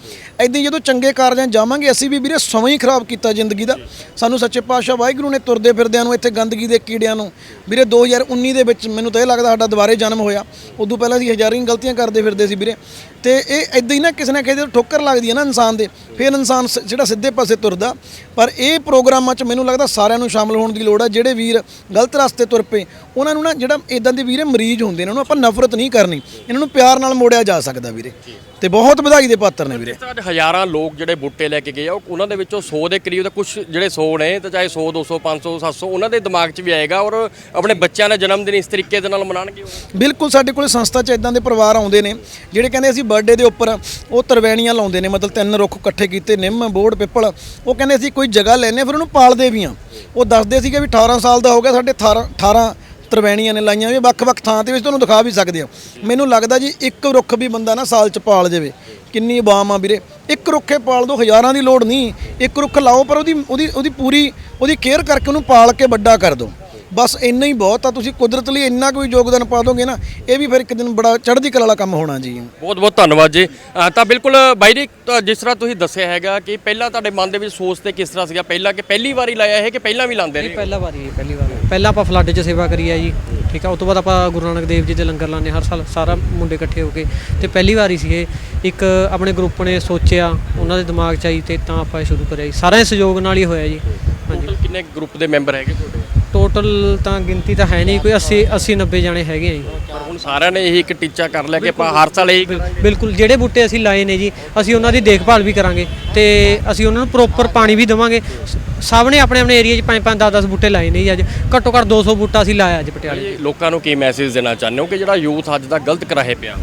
ਐਦਾਂ ਜਦੋਂ ਚੰਗੇ ਕਾਰਜਾਂ ਜਾਵਾਂਗੇ, ਅਸੀਂ ਵੀ ਵੀਰੇ ਸਮਾਂ ਹੀ ਖਰਾਬ ਕੀਤਾ ਜ਼ਿੰਦਗੀ ਦਾ। ਸਾਨੂੰ ਸੱਚੇ ਪਾਤਸ਼ਾਹ ਵਾਹਿਗੁਰੂ ਨੇ ਤੁਰਦੇ ਫਿਰਦਿਆਂ ਨੂੰ ਇੱਥੇ ਗੰਦਗੀ ਦੇ ਕੀੜਿਆਂ ਨੂੰ। ਵੀਰੇ 2019 ਦੇ ਵਿੱਚ ਮੈਨੂੰ ਤਾਂ ਇਹ ਲੱਗਦਾ ਸਾਡਾ ਦੁਬਾਰੇ ਜਨਮ ਹੋਇਆ। ਉਦੋਂ ਪਹਿਲਾਂ ਅਸੀਂ ਹਜ਼ਾਰਾਂ ਹੀ ਗਲਤੀਆਂ ਕਰਦੇ ਫਿਰਦੇ ਸੀ ਵੀਰੇ। ਤੇ ਇਹ ਐਦਾਂ ਹੀ ਨਾ ਕਿਸੇ ਨਾ ਕਿਸੇ ਦੇ ਠੋਕਰ ਲੱਗਦੀ ਹੈ ਨਾ ਇਨਸਾਨ ਦੇ। ਫਿਰ ਇਨਸਾਨ ਸ- ਜਿਹੜਾ ਸਿੱਧੇ ਪਾਸੇ ਤੁਰਦਾ। ਪਰ ਇਹ ਪ੍ਰੋਗਰਾਮਾਂ 'ਚ ਮੈਨੂੰ ਲੱਗਦਾ ਸਾਰਿਆਂ ਨੂੰ ਸ਼ਾਮਲ ਹੋਣ ਦੀ ਲੋੜ ਹੈ ਜਿਹੜੇ ਵੀਰ ਗਲਤ ਰਸਤੇ ਤੁਰ ਪਏ, ਉਹਨਾਂ ਨੂੰ ਨਾ ਜਿਹੜਾ ਇਦਾਂ ਦੇ ਵੀਰੇ ਮਰੀਜ਼ ਹੁੰਦੇ ਨੇ, ਉਹਨਾਂ ਨੂੰ ਆਪਾਂ ਨਫ਼ਰਤ ਨਹੀਂ ਕਰਨੀ। ਇਹਨਾਂ ਨੂੰ ਪਿਆਰ ਨਾਲ ਮੋੜਿਆ ਜਾ ਸਕਦਾ ਵੀਰੇ। ਤੇ ਬਹੁਤ ਵਧਾਈ ਦੇ ਪਾਤਰ ਨੇ ਵੀਰੇ। ਹਜ਼ਾਰਾਂ ਲੋਕ ਜਿਹੜੇ ਬੂਟੇ ਲੈ ਕੇ ਗਏ ਆ, ਉਹ- ਉਹਨਾਂ ਦੇ ਵਿੱਚੋਂ 100 ਦੇ ਕਰੀਬ ਦਾ ਕੁਝ ਜਿਹੜੇ 100 ਨੇ ਤਾਂ ਚਾਹੇ 100 200 500 700 ਉਹਨਾਂ ਦੇ ਦਿਮਾਗ 'ਚ ਵੀ ਆਏਗਾ ਔਰ ਆਪਣੇ ਬੱਚਿਆਂ ਦਾ ਜਨਮ ਦਿਨ ਇਸ ਤਰੀਕੇ ਦੇ ਨਾਲ ਮਨਾਉਣਗੇ ਉਹ। ਬਿਲਕੁਲ, ਸਾਡੇ ਕੋਲ ਸੰਸਥਾ 'ਚ ਇਦਾਂ ਦੇ ਪਰਿਵਾਰ ਆਉਂਦੇ ਨੇ, ਜਿਹੜੇ ਕਹਿੰਦੇ ਅਸੀਂ ਬਰਥਡੇ ਦੇ ਉੱਪਰ ਉਹ ਤਰਵੈਣੀਆਂ ਲਾਉਂਦੇ ਨੇ, ਮਤਲਬ ਤਿੰਨ ਰੁੱਖ ਇਕੱਠੇ ਕੀਤੇ, ਨਿੰਮ ਬੋੜ ਪਿੱਪਲ, ਉਹ ਕਹਿੰਦੇ ਅਸੀਂ ਕੋਈ ਜਗ੍ਹਾ ਲੈਨੇ ਫਿਰ ਉਹਨੂੰ ਪਾਲਦੇ ਵੀ ਆ ਉਹ ਦੱਸਦੇ ਸੀਗੇ ਵੀ 18 ਸਾਲ ਦਾ ਹੋ ਗਿਆ, ਸਾਡੇ 18 18 ਤਰਵੈਣੀਆਂ ਨੇ ਲਾਈਆਂ ਵੀ ਵੱਖ-ਵੱਖ ਥਾਂ ਤੇ ਵੀ ਤੁਹਾਨੂੰ ਦਿਖਾ ਵੀ ਸਕਦੇ ਆ ਮੈਨੂੰ ਲੱਗਦਾ ਜੀ ਇੱਕ ਰੁੱਖ ਵੀ ਬੰਦਾ ਨਾ ਸਾਲ ਚ ਪਾਲ ਜਾਵੇ ਕਿੰਨੀ ਆਵਾਮ ਆ ਵੀਰੇ। ਇੱਕ ਰੁੱਖੇ ਪਾਲ ਦੋ, ਹਜ਼ਾਰਾਂ ਦੀ ਲੋੜ ਨਹੀਂ। ਇੱਕ ਰੁੱਖ ਲਾਓ, ਪਰ ਉਹਦੀ ਉਹਦੀ ਉਹਦੀ ਪੂਰੀ ਉਹਦੀ ਕੇਅਰ ਕਰਕੇ ਉਹਨੂੰ ਪਾਲ ਕੇ ਵੱਡਾ ਕਰ ਦਿਓ ਬਸ ਇੰਨਾ ਹੀ ਬਹੁਤ ਆ ਤੁਸੀਂ ਕੁਦਰਤ ਲਈ ਇੰਨਾ ਕੋਈ ਯੋਗਦਾਨ ਪਾ ਦੋਗੇ ਨਾ ਇਹ ਵੀ ਫਿਰ ਇੱਕ ਦਿਨ ਬੜਾ ਚੜ੍ਹਦੀ ਕਲਾ ਵਾਲਾ ਕੰਮ ਹੋਣਾ ਜੀ। ਬਹੁਤ ਬਹੁਤ ਧੰਨਵਾਦ ਜੀ। ਅ, ਤਾਂ ਬਿਲਕੁਲ ਬਾਈ ਜੀ ਤਾਂ ਜਿਸ ਤਰ੍ਹਾਂ ਤੁਸੀਂ ਦੱਸਿਆ ਹੈਗਾ ਕਿ ਪਹਿਲਾਂ ਤੁਹਾਡੇ ਮਨ ਦੇ ਵਿੱਚ ਸੋਚ ਤੇ ਕਿਸ ਤਰ੍ਹਾਂ ਸੀਗਾ? ਪਹਿਲਾਂ ਕਿ ਪਹਿਲੀ ਵਾਰੀ ਲਾਇਆ ਇਹ ਕਿ ਪਹਿਲਾਂ ਵੀ ਲਾਉਂਦੇ ਨੇ? ਪਹਿਲਾ ਵਾਰੀ ਹੈ ਪਹਿਲੀ ਵਾਰ। ਪਹਿਲਾਂ ਆਪਾਂ ਫਲੱਡ 'ਚ ਸੇਵਾ ਕਰੀ ਆ ਜੀ ਠੀਕ ਆ? ਉਸ ਤੋਂ ਬਾਅਦ ਆਪਾਂ ਗੁਰੂ ਨਾਨਕ ਦੇਵ ਜੀ ਦੇ ਲੰਗਰ ਲਾਉਂਦੇ ਹਰ ਸਾਲ ਸਾਰਾ ਮੁੰਡੇ ਇਕੱਠੇ ਹੋ ਕੇ। ਤੇ ਪਹਿਲੀ ਵਾਰੀ ਸੀ ਇਹ। ਇੱਕ ਆਪਣੇ ਗਰੁੱਪ ਨੇ ਸੋਚਿਆ ਉਹਨਾਂ ਦੇ ਦਿਮਾਗ 'ਚ ਆਈ ਤੇ ਤਾਂ ਆਪਾਂ ਇਹ ਸ਼ੁਰੂ ਕਰਿਆ ਜੀ। ਸਾਰਿਆਂ ਦੇ ਸਹਿਯੋਗ ਨਾਲ ਹੀ ਹੋਇਆ ਜੀ। ਹਾਂਜੀ। ਟੋਟਲ ਕਿੰਨੇ ਗਰੁੱਪ ਦੇ ਮੈਂਬਰ ਹੈਗੇ ਤੁਹਾਡੇ? ਟੋਟਲ ਤਾਂ ਗਿਣਤੀ ਤਾਂ ਹੈ ਨਹੀਂ ਕੋਈ 80 80 90 ਜਾਣੇ ਹੈਗੇ ਆ ਜੀ। ਪਰ ਹੁਣ ਸਾਰਿਆਂ ਨੇ ਇਹੀ ਇੱਕ ਟੀਚਾ ਕਰ ਲਿਆ ਕਿ ਆਪਾਂ ਹਰ ਸਾਲ ਇਹ ਬਿਲ- ਬਿਲਕੁਲ ਜਿਹੜੇ ਬੂਟੇ ਅਸੀਂ ਲਾਏ ਨੇ ਜੀ ਅਸੀਂ ਉਹਨਾਂ ਦੀ ਦੇਖਭਾਲ ਵੀ ਕਰਾਂਗੇ ਤੇ ਅਸੀਂ ਉਹਨਾਂ ਨੂੰ ਪ੍ਰੋਪਰ ਪਾਣੀ ਵੀ ਦੇਵਾਂਗੇ। ਸ- ਸਭ ਨੇ ਆਪਣੇ ਆਪਣੇ ਏਰੀਆ 'ਚ 5 5 10 10 ਬੂਟੇ ਲਾਏ ਨੇ ਜੀ ਅੱਜ। ਘੱਟੋ ਘੱਟ 200 ਬੂਟਾ ਅਸੀਂ ਲਾਇਆ ਅੱਜ ਪਟਿਆਲੇ ਇਹ ਲੋਕਾਂ ਨੂੰ ਕੀ ਮੈਸੇਜ ਦੇਣਾ ਚਾਹੁੰਦੇ ਹੋ ਕਿ ਜਿਹੜਾ ਯੂਥ ਅੱਜ ਦਾ ਗਲਤ ਕਰਾਹੇ ਪਿਆ?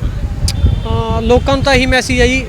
ਲੋਕਾਂ ਨੂੰ ਤਾਂ ਇਹੀ ਮੈਸੇਜ ਹੈ ਜੀ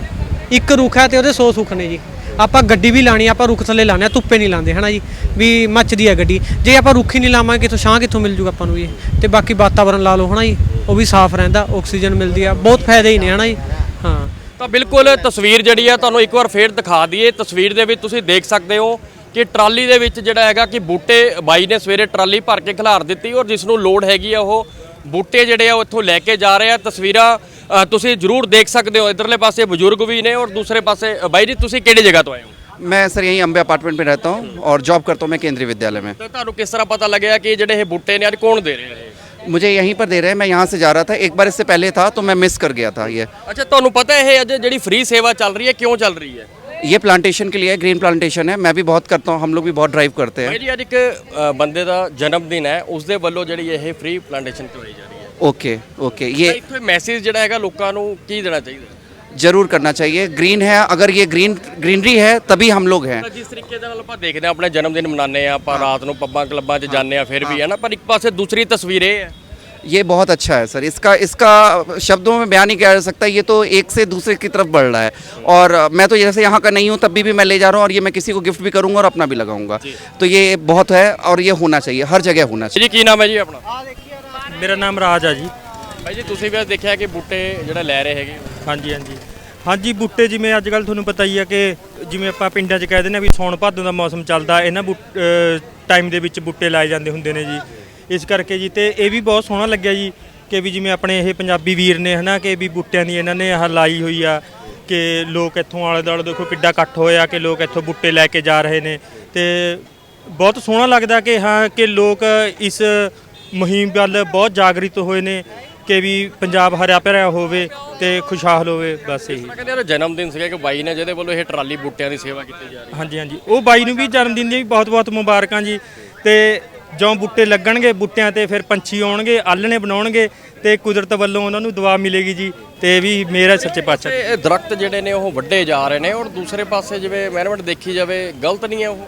ਇੱਕ ਰੁੱਖ ਹੈ ਤੇ ਉਹਦੇ 100 ਸੁੱਖ ਨੇ ਜੀ। ਆਪਾਂ ਗੱਡੀ ਵੀ ਲਾਣੀ ਆਪਾਂ ਰੁੱਖ ਥੱਲੇ ਲਾਣੇ ਆ, ਧੁੱਪੇ ਨਹੀਂ ਲਾਉਂਦੇ, ਹਨਾ ਜੀ? ਵੀ ਮੱਚਦੀ ਆ ਗੱਡੀ। ਜੇ ਆਪਾਂ ਰੁੱਖ ਹੀ ਨਹੀਂ ਲਾਵਾਂਗੇ, ਕਿਥੋਂ ਛਾਂ ਕਿੱਥੋਂ ਮਿਲ ਜੂਗਾ ਆਪਾਂ ਨੂੰ ਜੀ? ਤੇ ਬਾਕੀ ਵਾਤਾਵਰਣ ਲਾ ਲਓ, ਹਨਾ ਜੀ? ਉਹ ਵੀ ਸਾਫ਼ ਰਹਿੰਦਾ, ਆਕਸੀਜਨ ਮਿਲਦੀ ਆ, ਬਹੁਤ ਫਾਇਦੇ ਹੀ ਨੇ, ਹਨਾ ਜੀ? ਹਾਂ। ਤਾਂ ਬਿਲਕੁਲ ਤਸਵੀਰ ਜਿਹੜੀ ਆ, ਤੁਹਾਨੂੰ ਇੱਕ ਵਾਰ ਫੇਰ ਦਿਖਾ ਦਈਏ। ਤਸਵੀਰ ਦੇ ਵਿੱਚ ਤੁਸੀਂ ਦੇਖ ਸਕਦੇ ਹੋ ਕਿ ਟਰਾਲੀ ਦੇ ਵਿੱਚ ਜਿਹੜਾ ਹੈਗਾ ਕਿ ਬੂਟੇ ਬਾਈ ਨੇ ਸਵੇਰੇ ਟਰਾਲੀ ਭਰ ਕੇ ਖਿਲਾਰ ਦਿੱਤੀ ਔਰ ਜਿਸ ਨੂੰ ਲੋਡ ਹੈਗੀ ਆ ਉਹ ਬੂਟੇ ਜਿਹੜੇ ਆ ਉਹ ਇੱਥੋਂ ਲੈ ਕੇ ਜਾ ਰਹੇ ਆ ਤਸਵੀਰਾਂ ਅ, ਤੁਸੀਂ ਜ਼ਰੂਰ ਦੇਖ ਸਕਦੇ ਹੋ ਇਧਰਲੇ ਪਾਸੇ ਬਜ਼ੁਰਗ ਵੀ ਨੇ ਔਰ ਦੂਸਰੇ ਪਾਸੇ ਅ, ਬਾਈ ਜੀ ਤੁਸੀਂ ਕਿਹੜੀ ਜਗ੍ਹਾ ਤੋਂ ਆਏ ਹੋ मैं सर यहीं अम्बे अपार्टमेंट में रहता हूँ और जॉब करता हूँ मैं केंद्रीय विद्यालय में ਤਾਂ ਤੁਹਾਨੂੰ ਕਿਸ ਤਰ੍ਹਾਂ ਪਤਾ ਲੱਗਿਆ ਕਿ ਜਿਹੜੇ ਇਹ ਬੂਟੇ ਨੇ ਅੱਜ ਕੌਣ ਦੇ ਰਿਹਾ ਇਹ मुझे यहीं पर दे रहे हैं मैं यहाँ से जा रहा था एक बार इससे पहले था तो मैं मिस कर गया था ये ਅੱਛਾ ਤੁਹਾਨੂੰ ਪਤਾ ਇਹ ਅੱਜ ਜਿਹੜੀ ਫ੍ਰੀ ਸੇਵਾ ਚੱਲ ਰਹੀ ਹੈ ਕਿਉਂ ਚੱਲ ਰਹੀ ਹੈ ये प्लांटेशन के लिए ग्रीन प्लांटेशन है मैं भी बहुत करता हूँ हम लोग भी बहुत ड्राइव करते हैं ਬਾਈ ਜੀ ਅੱਜ ਇੱਕ ਅ, ਬੰਦੇ ਦਾ ਜਨਮ ਦਿਨ ਹੈ ਉਸ ਦੇ ਵੱਲੋਂ ਜਿਹੜੀ ਇਹ ਫ੍ਰੀ ਪਲਾਂਟੇਸ਼ਨ ਕਰਵਾਈ ਜਾ ਰਹੀ ਹੈ ओके ओके ਤਾਂ ये ਇੱਥੇ ਮੈਸੇਜ ਜਿਹੜਾ ਹੈਗਾ ਲੋਕਾਂ ਨੂੰ ਕੀ ਦੇਣਾ ਚਾਹੀਦਾ जरूर करना चाहिए ग्रीन है अगर ये ग्रीन ग्रीनरी है तभी हम लोग हैं ਤਾਂ ਜਿਸ ਤਰੀਕੇ ਦੇ ਨਾਲ ਆਪਾਂ ਦੇਖਦੇ ਹਾਂ ਆਪਣੇ ਜਨਮ ਦਿਨ ਮਨਾਉਂਦੇ ਆ ਆਪਾਂ ਰਾਤ ਨੂੰ ਪੱਬਾਂ ਕਲੱਬਾਂ 'ਚ ਜਾਂਦੇ ਆ ਫਿਰ ਵੀ ਹੈ ਨਾ ਪਰ ਇੱਕ ਪਾਸੇ ਦੂਸਰੀ ਤਸਵੀਰ ਇਹ ਹੈ ये बहुत अच्छा है सर इसका इसका शब्दों में बयान नहीं किया जा सकता ये तो एक से दूसरे की तरफ बढ़ रहा है और अ, मैं तो जैसे यहाँ का नहीं हूँ तब भी, भी मैं ले जा रहा हूँ और ये मैं किसी को गिफ्ट भी करूँगा और अपना भी लगाऊंगा तो ये बहुत है और ये होना चाहिए हर जगह होना चाहिए ਜੀ ਕੀ ਨਾਮ ਹੈ ਜੀ ਆਪਣਾ ਮੇਰਾ ਨਾਮ ਰਾਜ ਆ ਜੀ ਭਾਈ ਜੀ ਤੁਸੀਂ ਵੀ ਅੱਜ ਦੇਖਿਆ ਕਿ ਬੂਟੇ ਜਿਹੜਾ ਲੈ ਰਹੇ ਹੈਗੇ ਹਾਂਜੀ ਹਾਂਜੀ ਹਾਂਜੀ ਬੂਟੇ ਜਿਵੇਂ ਅੱਜ ਕੱਲ ਤੁਹਾਨੂੰ ਪਤਾ ਹੀ ਆ ਕਿ ਜਿਵੇਂ ਆਪਾਂ ਪਿੰਡਾਂ 'ਚ ਕਹਿ ਦਿੰਦੇ ਆ ਵੀ ਸੌਣ ਭਾਦੋਂ ਦਾ ਮੌਸਮ ਚੱਲਦਾ ਇਹਨਾਂ ਟਾਈਮ ਦੇ ਵਿੱਚ ਬੂਟੇ ਲਾਏ ਜਾਂਦੇ ਹੁੰਦੇ ਨੇ ਜੀ ਇਸ ਕਰਕੇ ਜੀ ਤੇ ਇਹ ਵੀ ਬਹੁਤ ਸੋਹਣਾ ਲੱਗਿਆ ਜੀ ਕਿ ਵੀ ਜਿਵੇਂ ਆਪਣੇ ਇਹ ਪੰਜਾਬੀ ਵੀਰ ਨੇ ਹਨਾ ਕਿ ਵੀ ਬੂਟਿਆਂ ਦੀ ਇਹਨਾਂ ਨੇ ਆਹ ਲਾਈ ਹੋਈ ਆ ਕਿ ਲੋਕ ਇੱਥੋਂ ਆਲੇ ਦੁਆਲੇ ਦੇਖੋ ਕਿੱਡਾ ਇਕੱਠ ਹੋਇਆ ਕਿ ਲੋਕ ਇੱਥੋਂ ਬੂਟੇ ਲੈ ਕੇ ਜਾ ਰਹੇ ਨੇ। ਤੇ ਬਹੁਤ ਸੋਹਣਾ ਲੱਗਦਾ ਕਿ ਹਾਂ ਕਿ ਲੋਕ ਇਸ ਮੁਹਿੰਮ ਵੱਲ ਬਹੁਤ ਜਾਗਰਿਤ ਹੋਏ ਨੇ ਕਿ ਵੀ ਪੰਜਾਬ ਹਰਿਆ ਭਰਿਆ ਹੋਵੇ ਤੇ ਖੁਸ਼ਹਾਲ ਹੋਵੇ ਬਸ ਇਹੀ। ਮੈਂ ਕਹਿੰਦੇ ਯਾਰ ਜਨਮ ਦਿਨ ਸੀਗਾ ਕਿ ਬਾਈ ਨੇ ਜਿਹਦੇ ਵੱਲੋਂ ਇਹ ਟਰਾਲੀ ਬੂਟਿਆਂ ਦੀ ਸੇਵਾ ਕੀਤੀ ਜਾ ਰਹੀ ਹਾਂਜੀ ਹਾਂਜੀ। ਉਹ ਬਾਈ ਨੂੰ ਵੀ ਜਨਮ ਦਿਨ ਦੀਆਂ ਵੀ ਬਹੁਤ-ਬਹੁਤ ਮੁਬਾਰਕਾਂ ਜੀ। ਤੇ ਜਦੋਂ ਬੂਟੇ ਲੱਗਣਗੇ ਬੂਟਿਆਂ ਤੇ ਫਿਰ ਪੰਛੀ ਆਉਣਗੇ ਆਲਣੇ ਬਣਾਉਣਗੇ ਤੇ ਕੁਦਰਤ ਵੱਲੋਂ ਉਹਨਾਂ ਨੂੰ ਦੁਆ ਮਿਲੇਗੀ ਜੀ ਤੇ ਇਹ ਵੀ ਮੇਰਾ ਸੱਚੇ ਪਾਤਸ਼ਾਹ ਇਹ ਦਰਖਤ ਜਿਹੜੇ ਨੇ ਉਹ ਵੱਡੇ ਜਾ ਰਹੇ ਨੇ ਔਰ ਦੂਸਰੇ ਪਾਸੇ ਜਿਵੇਂ ਮੈਨੇਜਮੈਂਟ ਦੇਖੀ ਜਾਵੇ ਗਲਤ ਨਹੀਂ ਹੈ ਉਹ?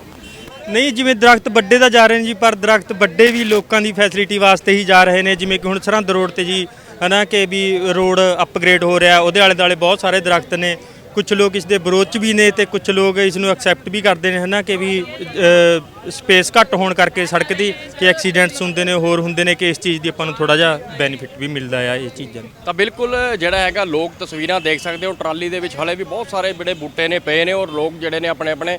ਨਹੀਂ ਜਿਵੇਂ ਦਰਖਤ ਵੱਡੇ ਤਾਂ ਜਾ ਰਹੇ ਨੇ ਜੀ ਪਰ ਦਰਖਤ ਵੱਡੇ ਵੀ ਲੋਕਾਂ ਦੀ ਫੈਸਿਲਿਟੀ ਵਾਸਤੇ ਹੀ ਜਾ ਰਹੇ ਨੇ ਜਿਵੇਂ ਕਿ ਹੁਣ ਸਰਹੰਦ ਰੋਡ ਤੇ ਜੀ ਹਨਾ ਕਿ ਵੀ ਰੋਡ ਅਪਗ੍ਰੇਡ ਹੋ ਰਿਹਾ ਉਹਦੇ ਆਲੇ ਦੁਆਲੇ ਬਹੁਤ ਸਾਰੇ ਦਰਖਤ ਨੇ ਕੁਝ ਲੋਕ ਇਸ ਦੇ ਵਿਰੋਧ 'ਚ ਵੀ ਨੇ ਤੇ ਕੁਝ ਲੋਕ ਇਸ ਨੂੰ ਐਕਸੈਪਟ ਵੀ ਕਰਦੇ ਨੇ, ਹਨਾ, ਕਿ ਵੀ ਸਪੇਸ ਘੱਟ ਹੋਣ ਕਰਕੇ ਸੜਕ ਦੀ ਕਿ ਐਕਸੀਡੈਂਟਸ ਹੁੰਦੇ ਨੇ, ਹੋਰ ਹੁੰਦੇ ਨੇ ਕਿ ਇਸ ਚੀਜ਼ ਦੀ ਆਪਾਂ ਨੂੰ ਥੋੜਾ ਜਿਹਾ ਬੈਨੀਫਿਟ ਵੀ ਮਿਲਦਾ ਆ ਇਹ ਚੀਜ਼ਾਂ ਦਾ ਤਾਂ ਬਿਲਕੁਲ ਜਿਹੜਾ ਹੈਗਾ ਲੋਕ ਤਸਵੀਰਾਂ ਦੇਖ ਸਕਦੇ ਹੋ, ਟਰਾਲੀ ਦੇ ਵਿੱਚ ਹਲੇ ਵੀ ਬਹੁਤ ਸਾਰੇ ਜਿਹੜੇ ਬੂਟੇ ਨੇ, ਪਏ ਨੇ ਔਰ ਲੋਕ ਜਿਹੜੇ ਨੇ ਆਪਣੇ ਆਪਣੇ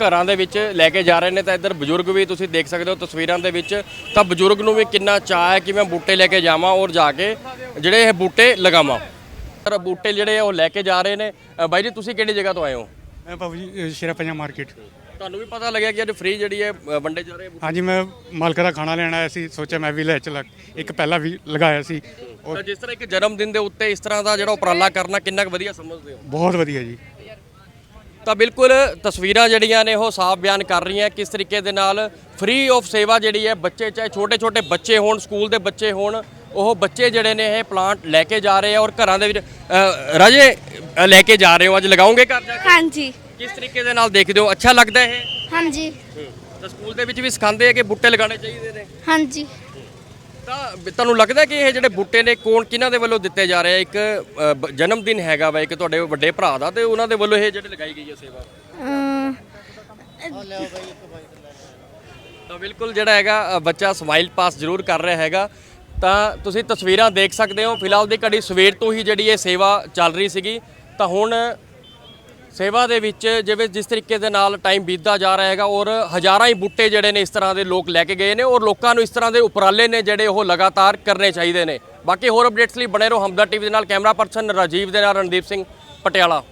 ਘਰਾਂ ਦੇ ਵਿੱਚ ਲੈ ਕੇ ਜਾ ਰਹੇ ਨੇ, ਤਾਂ ਇੱਧਰ ਬਜ਼ੁਰਗ ਵੀ ਤੁਸੀਂ ਦੇਖ ਸਕਦੇ ਹੋ ਤਸਵੀਰਾਂ ਦੇ ਵਿੱਚ, ਤਾਂ ਬਜ਼ੁਰਗ ਨੂੰ ਵੀ ਕਿੰਨਾ ਚਾਅ ਹੈ ਕਿ ਮੈਂ ਬੂਟੇ ਲੈ ਕੇ ਜਾਵਾਂ ਔਰ ਜਾ ਕੇ ਜਿਹੜੇ ਇਹ ਬੂਟੇ ਲਗਾਵਾਂ। ਪਰ ਬੂਟੇ ਜਿਹੜੇ ਆ ਉਹ ਲੈ ਕੇ ਜਾ ਰਹੇ ਨੇ। ਅ, ਬਾਈ ਜੀ ਤੁਸੀਂ ਕਿਹੜੀ ਜਗ੍ਹਾ ਤੋਂ ਆਏ ਹੋ? ਮੈਂ ਬਾਬੂ ਜੀ ਸ਼ੇਰਾ ਪੰਜਾ ਮਾਰਕੀਟ। ਤੁਹਾਨੂੰ ਵੀ ਪਤਾ ਲੱਗਿਆ ਕਿ ਅੱਜ ਫ੍ਰੀ ਜਿਹੜੀ ਹੈ ਅ, ਵੰਡੇ ਜਾ ਰਹੇ ਆ ਬੂਟੇ। ਹਾਂਜੀ ਮੈਂ ਮਾਲਕ ਦਾ ਖਾਣਾ ਲੈਣ ਆਇਆ ਸੀ। ਸੋਚਿਆ ਮੈਂ ਵੀ ਲੈ ਚਲਾ। ਇੱਕ ਪਹਿਲਾਂ ਵੀ ਲਗਾਇਆ ਸੀ। ਤਾਂ ਜਿਸ ਤਰ੍ਹਾਂ ਇੱਕ ਜਨਮ ਦਿਨ ਦੇ ਉੱਤੇ ਇਸ ਤਰ੍ਹਾਂ ਦਾ ਜਿਹੜਾ ਉਪਰਾਲਾ ਕਰਨਾ ਕਿੰਨਾ ਕੁ ਵਧੀਆ ਸਮਝਦੇ ਹੋ? ਬਹੁਤ ਵਧੀਆ ਜੀ। ਤਾਂ ਬਿਲਕੁਲ ਤਸਵੀਰਾਂ ਜਿਹੜੀਆਂ ਨੇ ਉਹ ਸਾਫ਼ ਬਿਆਨ ਕਰ ਰਹੀਆਂ ਕਿਸ ਤਰੀਕੇ ਦੇ ਨਾਲ ਫ੍ਰੀ ਆਫ ਸੇਵਾ ਜਿਹੜੀ ਹੈ ਬੱਚੇ ਚਾਹੇ ਛੋਟੇ ਛੋਟੇ ਬੱਚੇ ਹੋਣ ਸਕੂਲ ਦੇ ਬੱਚੇ ਹੋਣ ਉਹ ਬੱਚੇ ਜਿਹੜੇ ਨੇ ਇਹ ਪਲਾਂਟ ਲੈ ਕੇ ਜਾ ਰਹੇ ਆ ਔਰ ਘਰਾਂ ਦੇ ਵਿੱਚ ਅ, ਰਾਜੇ ਅ, ਲੈ ਕੇ ਜਾ ਰਹੇ ਹੋ ਅੱਜ ਲਗਾਓਗੇ ਘਰ ਜਾ ਕੇ? ਹਾਂਜੀ। ਕਿਸ ਤਰੀਕੇ ਦੇ ਨਾਲ ਦੇਖਦੇ ਹੋ? ਅੱਛਾ ਲੱਗਦਾ ਇਹ? ਹਾਂਜੀ। ਤਾਂ ਸਕੂਲ ਦੇ ਵਿੱਚ ਵੀ ਸਿਖਾਉਂਦੇ ਆ ਕਿ ਬੂਟੇ ਲਗਾਉਣੇ ਚਾਹੀਦੇ ਨੇ? ਹਾਂਜੀ। ਤਾਂ ਬ- ਤੁਹਾਨੂੰ ਲੱਗਦਾ ਕਿ ਇਹ ਜਿਹੜੇ ਬੂਟੇ ਨੇ ਕੌਣ ਕਿਹਨਾਂ ਦੇ ਵੱਲੋਂ ਦਿੱਤੇ ਜਾ ਰਹੇ ਆ? ਇੱਕ ਅ, ਬ- ਜਨਮ ਦਿਨ ਹੈਗਾ ਵਾ ਇੱਕ ਤੁਹਾਡੇ ਵੱਡੇ ਭਰਾ ਦਾ ਤੇ ਉਹਨਾਂ ਦੇ ਵੱਲੋਂ ਇਹ ਜਿਹੜੇ ਲਗਾਈ ਗਈ ਹੈ ਸੇਵਾ? ਅਮ, ਤਾਂ ਬਿਲਕੁਲ ਜਿਹੜਾ ਹੈਗਾ ਅ, ਬੱਚਾ ਸਮਾਈਲ ਪਾਸ ਜ਼ਰੂਰ ਕਰ ਰਿਹਾ ਹੈਗਾ। ਤਾਂ ਤੁਸੀਂ ਤਸਵੀਰਾਂ ਦੇਖ ਸਕਦੇ ਹੋ। ਫਿਲਹਾਲ ਦੀ ਘੜੀ ਸਵੇਰ ਤੋਂ ਹੀ ਜਿਹੜੀ ਇਹ ਸੇਵਾ ਚੱਲ ਰਹੀ ਸੀਗੀ। ਤਾਂ ਹੁਣ ਸੇਵਾ ਦੇ ਵਿੱਚ ਜਿਵੇਂ ਜਿਸ ਤਰੀਕੇ ਦੇ ਨਾਲ ਟਾਈਮ ਬੀਤਦਾ ਜਾ ਰਿਹਾ ਹੈਗਾ ਔਰ ਹਜ਼ਾਰਾਂ ਹੀ ਬੁੱਟੇ ਜਿਹੜੇ ਨੇ ਇਸ ਤਰ੍ਹਾਂ ਦੇ ਲੋਕ ਲੈ ਕੇ ਗਏ ਨੇ ਔਰ ਲੋਕਾਂ ਨੂੰ ਇਸ ਤਰ੍ਹਾਂ ਦੇ ਉਪਰਾਲੇ ਨੇ ਜਿਹੜੇ ਉਹ ਲਗਾਤਾਰ ਕਰਨੇ ਚਾਹੀਦੇ ਨੇ। ਬਾਕੀ ਹੋਰ ਅਪਡੇਟਸ ਲਈ ਬਣੇ ਰਹੋ। ਹਮਦਰ ਟੀਵੀ ਦੇ ਨਾਲ ਕੈਮਰਾ ਪਰਸਨ ਰਾਜੀਵ ਦੇ ਨਾਲ ਰਣਦੀਪ ਸਿੰਘ ਪਟਿਆਲਾ।